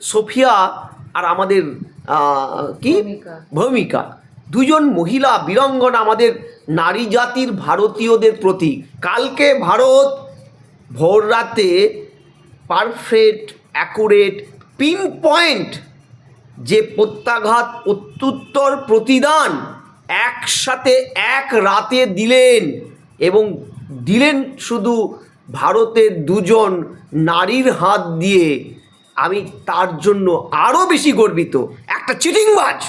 Sophia আর আমাদের কি? ভূমিকা। দুজন মহিলা বীরাঙ্গনা আমাদের নারী জাতির ভারতীয়দের প্রতীক। কালকে ভারত ভোর রাতে পারফেক্ট অ্যাকুরেট পিন পয়েন্ট যে প্রত্যাঘাত প্রত্যুত্তর প্রতিদান একসাথে এক রাতে দিলেন এবং দিলেন শুধু ভারতের দুজন নারীর হাত দিয়ে আমি তার জন্য আরও বেশি গর্বিত। একটা চিটিংবাজ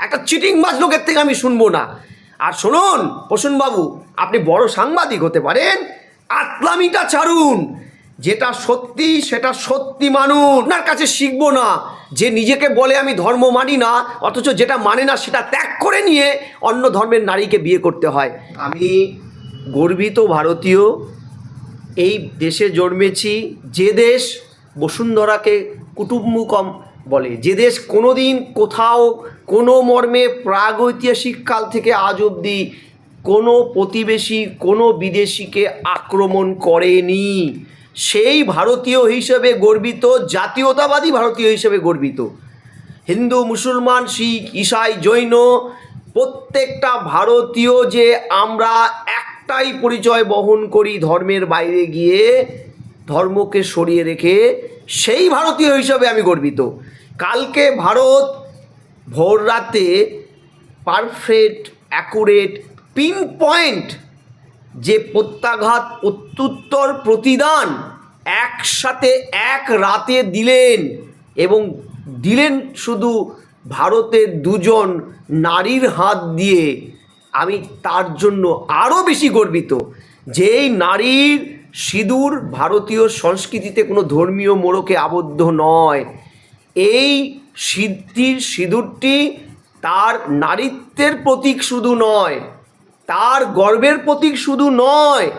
একটা চিটিংবাজ লোকের থেকে আমি শুনব না। আর শুনুন, প্রসূনবাবু, আপনি বড় সাংবাদিক হতে পারেন। আতলামিটা ছাড়ুন। যেটা সত্যি, সেটা সত্যি মানুন আপনার কাছে শিখব না। যে নিজেকে বলে আমি ধর্ম মানি না, অথচ যেটা মানে না, সেটা ত্যাগ করে নিয়ে অন্য ধর্মের নারীকে বিয়ে করতে হয়। আমি গর্বিত ভারতীয়, এই দেশে জন্মেছি, যে দেশ বসুন্ধরাকে কুটুম্বকম বলে। যে দেশ কোনোদিন কোথাও কোনো মর্মে প্রাগৈতিহাসিক কাল থেকে আজ অবধি কোনো প্রতিবেশী, কোনো বিদেশিকে আক্রমণ করেনি। সেই ভারতীয় হিসেবে গর্বিত, জাতীয়তাবাদী ভারতীয় হিসেবে গর্বিত। হিন্দু, মুসলমান, শিখ, ইসাই, জৈন, প্রত্যেকটা ভারতীয় যে আমরা একটাই পরিচয় বহন করি ধর্মের বাইরে গিয়ে ধর্মকে সরিয়ে রেখে সেই ভারতীয় হিসাবে আমি গর্বিত। কালকে ভারত ভোর রাতে পারফেক্ট অ্যাকুরেট পিন পয়েন্ট যে প্রত্যাঘাত, প্রত্যুত্তর প্রতিদান একসাথে এক রাতে দিলেন এবং দিলেন শুধু ভারতের দুজন নারীর হাত দিয়ে, আমি তার জন্য আরও বেশি গর্বিত। যেই নারীর সিঁদুর ভারতীয় সংস্কৃতিতে কোনো ধর্মীয় মোড়কে আবদ্ধ নয়। এই সিদ্ধির সিঁদুরটি তার নারীত্বের প্রতীক শুধু নয়, তার গর্বের প্রতীক শুধু নয়,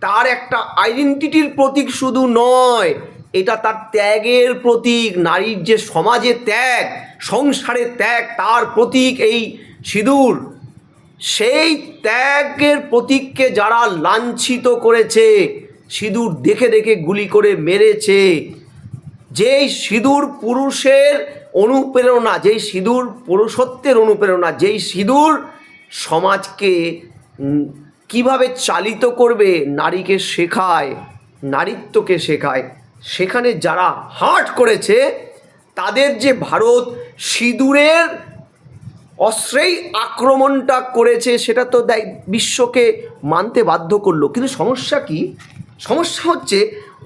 তার একটা আইডেন্টিটির প্রতীক শুধু নয়। এটা তার ত্যাগের প্রতীক, নারীর যে সমাজে ত্যাগ সংসারের ত্যাগ, তার প্রতীক এই সিঁদুর। সেই ত্যাগের প্রতীককে যারা লাঞ্ছিত করেছে সিঁদুর দেখে দেখে গুলি করে মেরেছে। যেই সিঁদুর পুরুষের অনুপ্রেরণা, যেই সিঁদুর পুরুষত্বের অনুপ্রেরণা, যেই সিঁদুর সমাজকে কীভাবে চালিত করবে, নারীকে শেখায়, নারীত্বকে শেখায়, সেখানে যারা হার্ট করেছে, তাদের যে ভারত সিঁদুরের অস্ত্রেই আক্রমণটা করেছে, সেটা তো দেয় বিশ্বকে মানতে বাধ্য করল। কিন্তু সমস্যা কি? সমস্যা হচ্ছে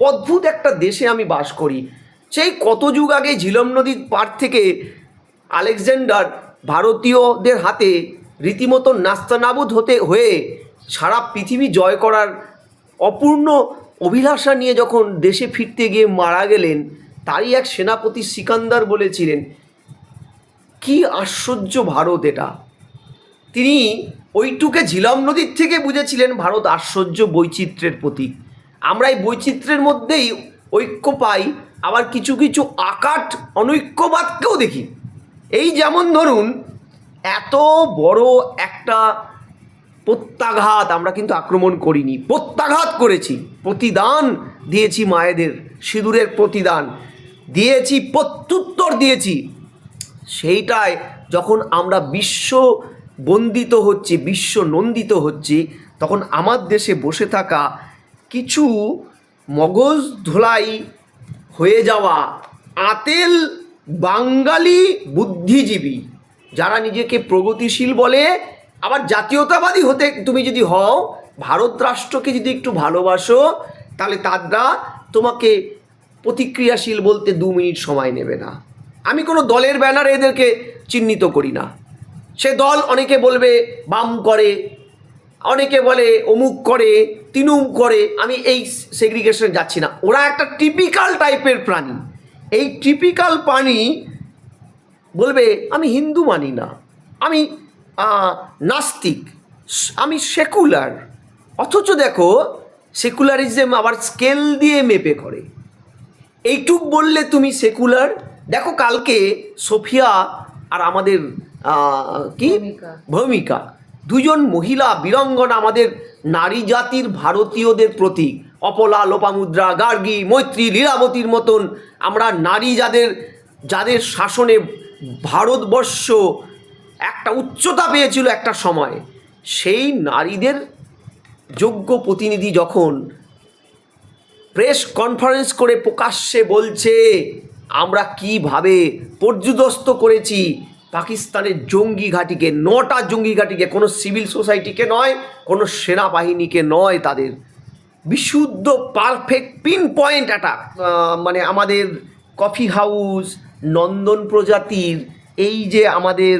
অদ্ভুত একটা দেশে আমি বাস করি। সেই কত যুগ আগে ঝিলম নদীর পার থেকে আলেকজান্ডার ভারতীয়দের হাতে রীতিমতো নাস্তানাবুদ হতে, হয়ে সারা পৃথিবী জয় করার অপূর্ণ অভিলাষা নিয়ে যখন দেশে ফিরতে গিয়ে মারা গেলেন, তারই এক সেনাপতি সিকান্দার বলেছিলেন, কি আশ্চর্য ভারত এটা। তিনি ওইটুকে ঝিলাম নদীর থেকে বুঝেছিলেন, ভারত আশ্চর্য বৈচিত্র্যের প্রতীক। আমরা এই বৈচিত্র্যের মধ্যেই ঐক্য পাই, আবার কিছু কিছু আকাট অনৈক্যবাদকেও দেখি। এই যেমন ধরুন, এত বড় একটা প্রত্যাঘাত আমরা কিন্তু আক্রমণ করিনি। প্রত্যাঘাত করেছি, প্রতিদান দিয়েছি মায়েদের সিঁদুরের প্রতিদান। দিয়েছি, প্রত্যুত্তর দিয়েছি। সেইটায় যখন আমরা বিশ্ব বন্দিত হচ্ছি, বিশ্ব নন্দিত হচ্ছি, তখন আমার দেশে বসে থাকা কিছু মগজ ধোলাই হয়ে যাওয়া আতেল বাঙালি বুদ্ধিজীবী, যারা নিজেকে প্রগতিশীল বলে, আবার জাতীয়তাবাদী হতে তুমি যদি হও ভারত রাষ্ট্রকে যদি একটু ভালোবাসো, তাহলে তারা তোমাকে প্রতিক্রিয়াশীল বলতে দু মিনিট সময় নেবে না। আমি কোনো দলের ব্যানারে এদেরকে চিহ্নিত করি না। সে দল অনেকে বলবে, বাম করে অনেকে বলে অমুক করে তিনুম করে আমি এই সেগ্রিগেশনে যাচ্ছি না। ওরা একটা টিপিক্যাল টাইপের প্রাণী। এই টিপিক্যাল প্রাণী বলবে আমি হিন্দু মানি না। আমি নাস্তিক। আমি সেকুলার অথচ দেখো সেকুলারিজম আবার স্কেল দিয়ে মেপে করে। এইটুক বললে তুমি সেকুলার দেখো কালকে সোফিয়া আর আমাদের কি? ভূমিকা। দুজন মহিলা বীরাঙ্গনা আমাদের নারী জাতির ভারতীয়দের প্রতীক। অপলা, লোপামুদ্রা, গার্গী, মৈত্রী, লীলাবতীর মতন আমরা নারী যাদের যাদের শাসনে ভারতবর্ষ একটা উচ্চতা পেয়েছিল একটা সময়, সেই নারীদের যোগ্য প্রতিনিধি যখন প্রেস কনফারেন্স করে প্রকাশ্যে বলছে, আমরা কীভাবে পর্যুদস্ত করেছি পাকিস্তানের জঙ্গি ঘাঁটিকে, নটা জঙ্গি ঘাঁটিকে, কোনো সিভিল সোসাইটিকে নয়, কোনো সেনাবাহিনীকে নয় তাদের। বিশুদ্ধ, পারফেক্ট পিন পয়েন্ট অ্যাটাক মানে আমাদের কফি হাউস নন্দন প্রজাতির, এই যে আমাদের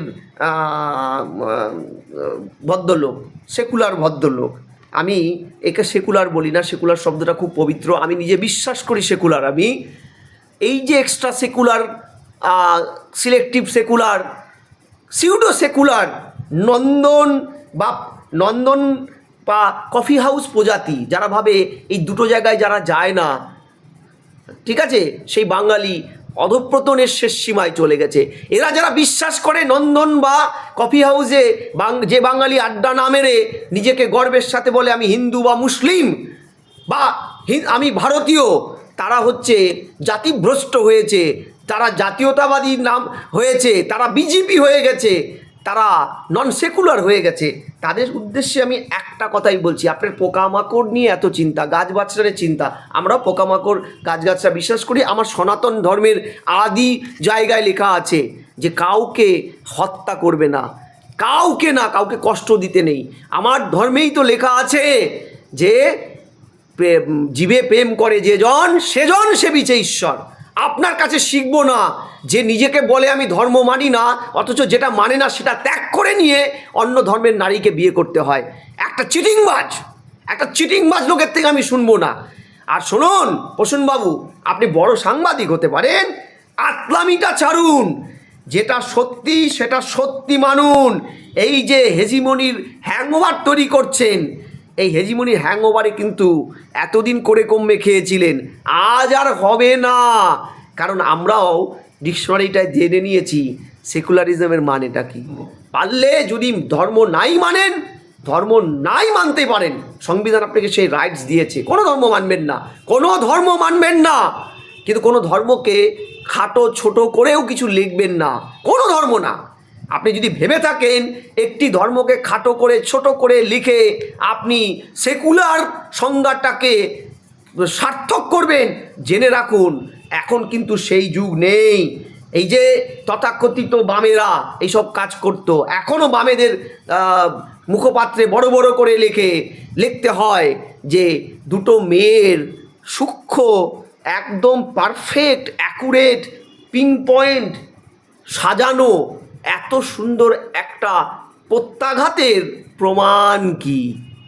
ভদ্রলোক সেকুলার ভদ্রলোক। আমি একে সেকুলার বলি না সেকুলার শব্দটা খুব পবিত্র। আমি নিজে বিশ্বাস করি সেকুলার আমি এই যে extra secular selective secular pseudo secular নন্দন বা নন্দন বা কফি হাউস প্রজাতি, যারা ভাবে এই দুটো জায়গায় যারা যায় না। ঠিক আছে? সেই বাঙালি অধপ্রতনের শেষ সীমায় চলে গেছে। এরা যারা বিশ্বাস করে নন্দন বা কফি হাউসে যে বাঙালি আড্ডা না মেরে নিজেকে গর্বের সাথে বলে আমি হিন্দু বা মুসলিম বা আমি ভারতীয়, তারা হচ্ছে জাতিভ্রষ্ট হয়েছে। তারা জাতীয়তাবাদী নাম হয়েছে, তারা বিজেপি হয়ে গেছে, তারা নন সেকুলার হয়ে গেছে। তাদের উদ্দেশ্যে আমি একটা কথাই বলছি, আপনার পোকামাকড় নিয়ে এত চিন্তা গাছ গাছড়ার চিন্তা। আমরাও পোকামাকড় গাছ গাছরা বিশ্বাস করি, আমার সনাতন ধর্মের আদি জায়গায় লেখা আছে যে কাউকে হত্যা করবে না। কাউকে না, কাউকে কষ্ট দিতে নেই। আমার ধর্মেই তো লেখা আছে যে জীবে প্রেম করে যে জন সেজন সেবিছে ঈশ্বর। আপনার কাছে শিখব না। যে নিজেকে বলে আমি ধর্ম মানি না, অথচ যেটা মানে না সেটা ত্যাগ করে নিয়ে অন্য ধর্মের নারীকে বিয়ে করতে হয়। একটা চিটিংবাজ একটা চিটিংবাজ লোকের থেকে আমি শুনব না। আর শুনুন, প্রসূনবাবু, আপনি বড় সাংবাদিক হতে পারেন। আতলামিটা ছাড়ুন। যেটা সত্যি, সেটা সত্যি মানুন। এই যে হেজিমনির হ্যাংওভার তৈরি করছেন এই হেজিমনির হ্যাংওভারে কিন্তু এতদিন করে কমবে খেয়েছিলেন। আজ আর হবে না। কারণ আমরাও ডিকশনারিটায় জেনে নিয়েছি সেকুলারিজমের মানেটা কি? পারলে যদি ধর্ম নাই মানেন, ধর্ম নাই মানতে পারেন। সংবিধান আপনাকে সেই রাইটস দিয়েছে। কোনো ধর্ম মানবেন না। কোনো ধর্ম মানবেন না। কিন্তু কোনো ধর্মকে খাটো ছোট করেও কিছু লিখবেন না। কোনো ধর্ম না। আপনি যদি ভেবে থাকেন, একটি ধর্মকে খাটো করে, ছোট করে লিখে আপনি সেকুলার সংজ্ঞাটাকে সার্থক করবেন, জেনে রাখুন, এখন কিন্তু সেই যুগ নেই। এই যে তথাকথিত বামেরা এইসব কাজ করতো এখনও বামেদের মুখপাত্রে বড় বড় করে লিখে, লিখতে হয় যে দুটো মেয়ের সূক্ষ্ম, একদম পারফেক্ট অ্যাকুরেট পিন পয়েন্ট সাজানো এত সুন্দর একটা প্রত্যাঘাতের প্রমাণ কি?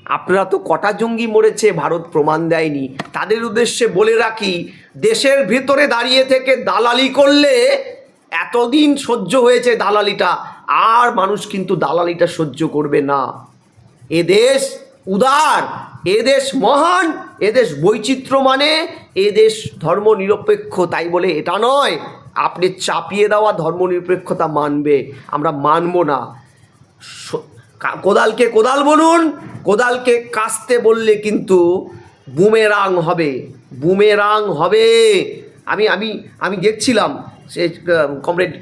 আপনারা তো কটা জঙ্গি মরেছে, ভারত প্রমাণ দেয়নি। তাদের উদ্দেশ্যে বলে রাখি, দেশের ভিতরে দাঁড়িয়ে থেকে দালালি করলে এতদিন সহ্য হয়েছে দালালিটা, আর মানুষ কিন্তু দালালিটা সহ্য করবে না। এদেশ উদার এদেশ মহান এদেশ বৈচিত্র্য মানে এদেশ ধর্ম নিরপেক্ষ তাই বলে এটা নয়। আপনি চাপিয়ে দেওয়া ধর্মনিরপেক্ষতা মানবে, আমরা মানব না। কোদালকে কোদাল বলুন, কোদালকে কাস্তে বললে কিন্তু বুমেরাং হবে বুমেরাং হবে। আমি আমি আমি দেখছিলাম সে কমরেড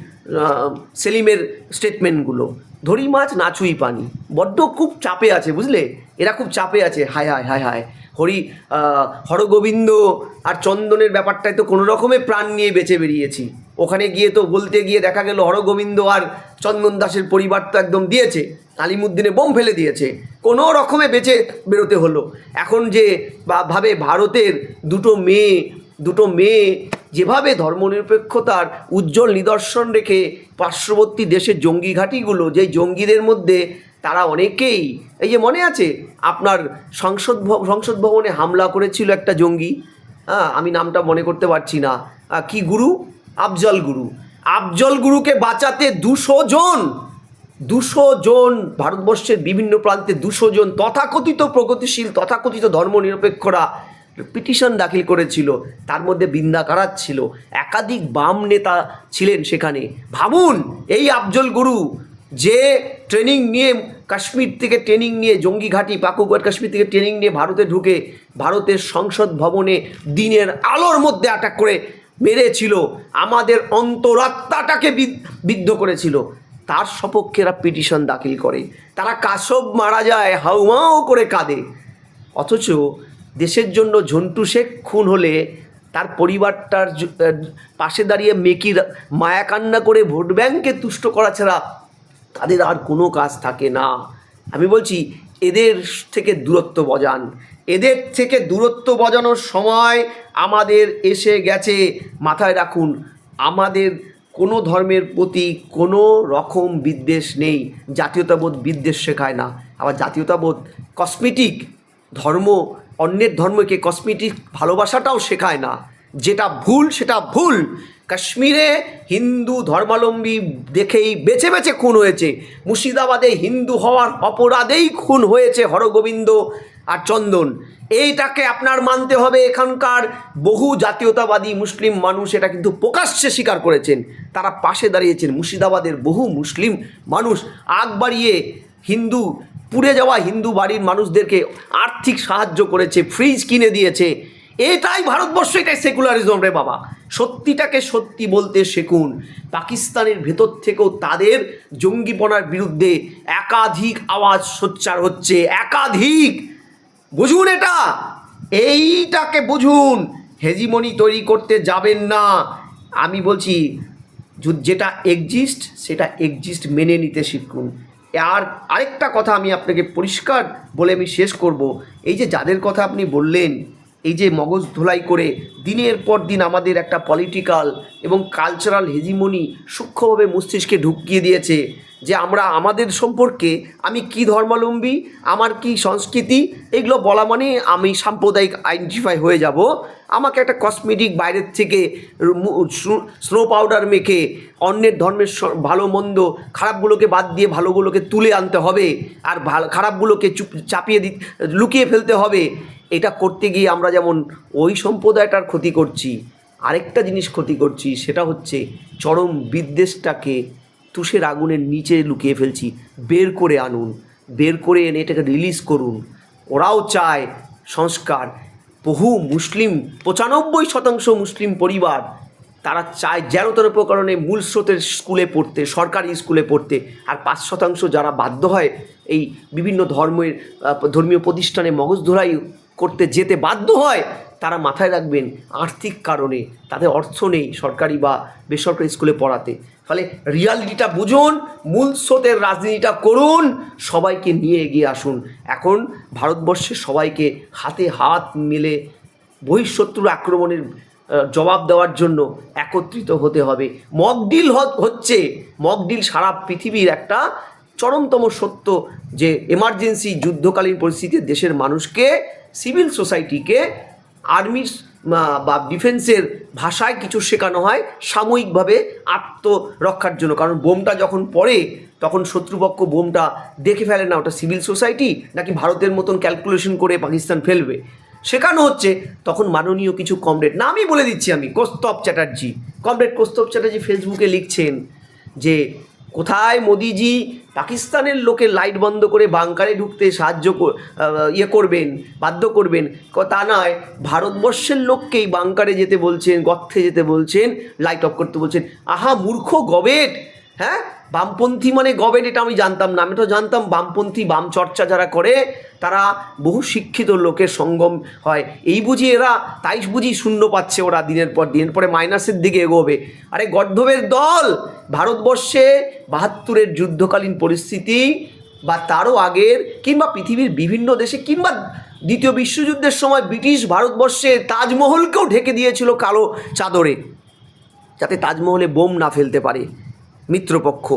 সেলিমের স্টেটমেন্টগুলো। ধরি মাছ নাচুই পানি। বড্ড খুব চাপে আছে, বুঝলে? এরা খুব চাপে আছে। হায় হায় হায় হায়। হরি হরগোবিন্দ আর চন্দনের ব্যাপারটায় তো কোনো রকমে প্রাণ নিয়ে বেঁচে বেরিয়েছি। ওখানে গিয়ে তো বলতে গিয়ে দেখা গেল হরগোবিন্দ আর চন্দন দাসের পরিবার তো একদম দিয়েছে আলিমুদ্দিনে বোম ফেলে দিয়েছে। কোনো রকমে বেঁচে বেরোতে হলো। এখন যে ভাবে ভারতের দুটো মেয়ে দুটো মেয়ে যেভাবে ধর্মনিরপেক্ষতার উজ্জ্বল নিদর্শন রেখে পার্শ্ববর্তী দেশের জঙ্গি ঘাঁটিগুলো যেই জঙ্গিদের মধ্যে তারা অনেকেই, এই যে মনে আছে, আপনার সংসদ সংসদ ভবনে হামলা করেছিল একটা জঙ্গি হ্যাঁ আমি নামটা মনে করতে পারছি না। কি গুরু? আফজল গুরু। আফজল গুরুকে বাঁচাতে দুশো জন দুশো জন ভারতবর্ষের বিভিন্ন প্রান্তে দুশো জন তথাকথিত প্রগতিশীল, তথাকথিত ধর্মনিরপেক্ষরা পিটিশন দাখিল করেছিল। তার মধ্যে বিন্দা কারাত ছিল। একাধিক বাম নেতা ছিলেন সেখানে। ভাবুন, এই আফজল গুরু যে ট্রেনিং নিয়ে কাশ্মীর থেকে ট্রেনিং নিয়ে জঙ্গি ঘাঁটি পাকুগড় কাশ্মীর থেকে ট্রেনিং নিয়ে ভারতে ঢুকে ভারতের সংসদ ভবনে দিনের আলোর মধ্যে অ্যাটাক করে মেরেছিল, আমাদের অন্তরাত্মাটাকে বিদ- বিদ্ধ করেছিল। তার সপক্ষে এরা পিটিশন দাখিল করে। তারা কাশব মারা যায় হাউমাও করে কাঁদে। অথচ দেশের জন্য ঝন্টু শেখ খুন হলে তার পরিবারটার পাশে দাঁড়িয়ে মেকির মায়া কান্না করে ভোট ব্যাংকে তুষ্ট করা ছাড়া তাদের আর কোনো কাজ থাকে না। আমি বলছি, এদের থেকে দূরত্ব বজান। এদের থেকে দূরত্ব বজানোর সময় আমাদের এসে গেছে, মাথায় রাখুন, আমাদের কোনো ধর্মের প্রতি কোনো রকম বিদ্বেষ নেই। জাতীয়তাবোধ বিদ্বেষ শেখায় না। আবার জাতীয়তাবোধ কসমেটিক ধর্ম, অন্যের ধর্মকে কসমেটিক ভালোবাসাটাও শেখায় না। যেটা ভুল, সেটা ভুল। কাশ্মীরে হিন্দু ধর্মাবলম্বী দেখেই বেছে বেছে খুন হয়েছে। মুর্শিদাবাদে হিন্দু হওয়ার অপরাধেই খুন হয়েছে হরগোবিন্দ আর চন্দন। এইটাকে আপনার মানতে হবে এখানকার বহু জাতীয়তাবাদী মুসলিম মানুষ, এটা কিন্তু প্রকাশ্যে স্বীকার করেছেন। তারা পাশে দাঁড়িয়েছেন, মুর্শিদাবাদের বহু মুসলিম মানুষ। আগ বাড়িয়ে হিন্দু, পুড়ে যাওয়া হিন্দু বাড়ির মানুষদেরকে আর্থিক সাহায্য করেছে, ফ্রিজ কিনে দিয়েছে। এটাই ভারতবর্ষ, এটাই সেকুলারিজম রে বাবা। সত্যিটাকে সত্যি বলতে শেখুন। পাকিস্তানের ভেতর থেকেও তাদের জঙ্গিপনার বিরুদ্ধে একাধিক আওয়াজ সোচ্চার হচ্ছে, একাধিক। বুঝুন এটা? এইটাকে বুঝুন। হেজিমনি তৈরি করতে যাবেন না। আমি বলছি যেটা এক্সিস্ট সেটা এক্সিস্ট মেনে নিতে শিখুন। আর আরেকটা কথা আমি আপনাকে পরিষ্কার বলে আমি শেষ করব। এই যে যাদের কথা আপনি বললেন এই যে মগজ ধোলাই করে দিনের পর দিন আমাদের একটা পলিটিক্যাল এবং কালচারাল হেজিমনি সূক্ষ্মভাবে মস্তিষ্কে ঢুকিয়ে দিয়েছে যে আমরা আমাদের সম্পর্কে আমি কি ধর্মাবলম্বী, আমার কি সংস্কৃতি, এগুলো বলা মানে আমি সাম্প্রদায়িক আইডেন্টিফাই হয়ে যাব। আমাকে একটা কসমেটিক বাইরের থেকে স্নো পাউডার মেখে অন্যের ধর্মের ভালো মন্দ, খারাপগুলোকে বাদ দিয়ে ভালোগুলোকে তুলে আনতে হবে। আর ভালো খারাপগুলোকে চুপ, চাপিয়ে দি, লুকিয়ে ফেলতে হবে। এটা করতে গিয়ে আমরা যেমন ওই সম্প্রদায়টার ক্ষতি করছি, আরেকটা জিনিস ক্ষতি করছি, সেটা হচ্ছে চরম বিদ্বেষটাকে তুষের আগুনের নিচে লুকিয়ে ফেলছি। বের করে আনুন, বের করে এনে এটাকে রিলিজ করুন। ওরাও চায় সংস্কার। বহু মুসলিম, পঁচানব্বই শতাংশ মুসলিম পরিবার, তারা চায় যেন তেন প্রকারণে মূল স্রোতের স্কুলে পড়তে, সরকারি স্কুলে পড়তে। আর পাঁচ শতাংশ যারা বাধ্য হয় এই বিভিন্ন ধর্মের ধর্মীয় প্রতিষ্ঠানে মগজ ধরাই করতে যেতে বাধ্য হয়, তারা মাথায় রাখবেন আর্থিক কারণে, তাদের অর্থ নেই সরকারি বা বেসরকারি স্কুলে পড়াতে। ফলে রিয়ালিটিটা বুঝুন, মূল স্রোতের রাজনীতিটা করুন, সবাইকে নিয়ে এগিয়ে আসুন। এখন ভারতবর্ষে সবাইকে হাতে হাত মিলে বহিঃশত্রুর আক্রমণের জবাব দেওয়ার জন্য একত্রিত হতে হবে। মকডিল হচ্ছে মকডিল সারা পৃথিবীর একটা চরমতম সত্য যে এমার্জেন্সি যুদ্ধকালীন পরিস্থিতিতে দেশের মানুষকে সিভিল সোসাইটিকে আর্মির বা ডিফেন্সের ভাষায় কিছু শেখানো হয় সাময়িকভাবে আত্মরক্ষার জন্য। কারণ বোমটা যখন পড়ে, তখন শত্রুপক্ষ বোমটা দেখে ফেলে না, ওটা সিভিল সোসাইটি নাকি ভারতের মতন ক্যালকুলেশন করে পাকিস্তান ফেলবে। শেখানো হচ্ছে, তখন মাননীয় কিছু কমরেড নামই বলে দিচ্ছি আমি, কস্তব চ্যাটার্জি, কমরেড কস্তব চ্যাটার্জি ফেসবুকে লিখছেন যে, কোথায় মোদিজি পাকিস্তানের লোকে লাইট বন্ধ করে বাংকারে ঢুকতে সাহায্য ইয়ে করবেন, বাধ্য করবেন। তা নয়, ভারতবর্ষের লোককেই বাংকারে যেতে বলছেন গর্থে যেতে বলছেন লাইট অফ করতে বলছেন। আহা, মূর্খ গবেট! হ্যাঁ? বামপন্থী মানে গবেট এটা আমি জানতাম না। আমি তো জানতাম বামপন্থী, বাম চর্চা যারা করে, তারা বহু শিক্ষিত লোকের সঙ্গম হয়। এই বুঝি এরা, তাই বুঝি শূন্য পাচ্ছে ওরা দিনের পর দিনের পরে মাইনাসের দিকে এগোবে। আরে গর্ধবের দল, ভারতবর্ষে বাহাত্তরের যুদ্ধকালীন পরিস্থিতি বা তারও আগের, কিংবা পৃথিবীর বিভিন্ন দেশে, কিংবা দ্বিতীয় বিশ্বযুদ্ধের সময় ব্রিটিশ ভারতবর্ষে তাজমহলকেও ঢেকে দিয়েছিল কালো চাদরে, যাতে তাজমহলে বোম না ফেলতে পারে। মিত্রপক্ষ।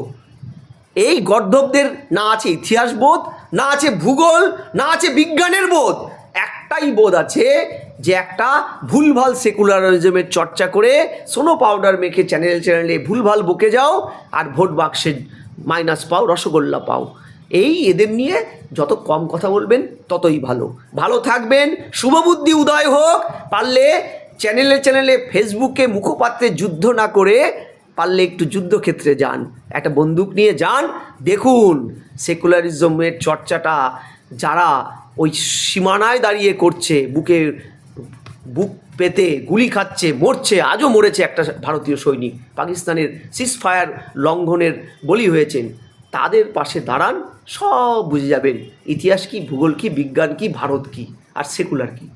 এই গর্ধবদের না আছে ইতিহাস বোধ, না আছে ভূগোল, না আছে বিজ্ঞানের বোধ। একটাই বোধ আছে যে একটা ভুলভাল সেকুলারিজমের চর্চা করে সোনো পাউডার মেখে চ্যানেল চ্যানেলে ভুলভাল বকে যাও আর ভোট বাক্সে মাইনাস পাও, রসগোল্লা পাও। এই এদের নিয়ে যত কম কথা বলবেন, ততই ভালো। ভালো থাকবেন, শুভবুদ্ধি উদয় হোক, পারলে চ্যানেলে চ্যানেলে ফেসবুকে মুখপাত্রে যুদ্ধ না করে পারলে একটু যুদ্ধক্ষেত্রে যান, একটা বন্দুক নিয়ে যান। দেখুন, সেকুলারিজমের চর্চাটা যারা ওই সীমানায় দাঁড়িয়ে করছে, বুকে বুক পেতে গুলি খাচ্ছে, মরছে, আজও মরেছে একটা ভারতীয় সৈনিক, পাকিস্তানের সিজ ফায়ার লঙ্ঘনের বলি হয়েছেন, তাদের পাশে দাঁড়ান, সব বুঝে যাবেন, ইতিহাস কি, ভূগোল কি, বিজ্ঞান কি, ভারত কি, আর সেকুলার কি।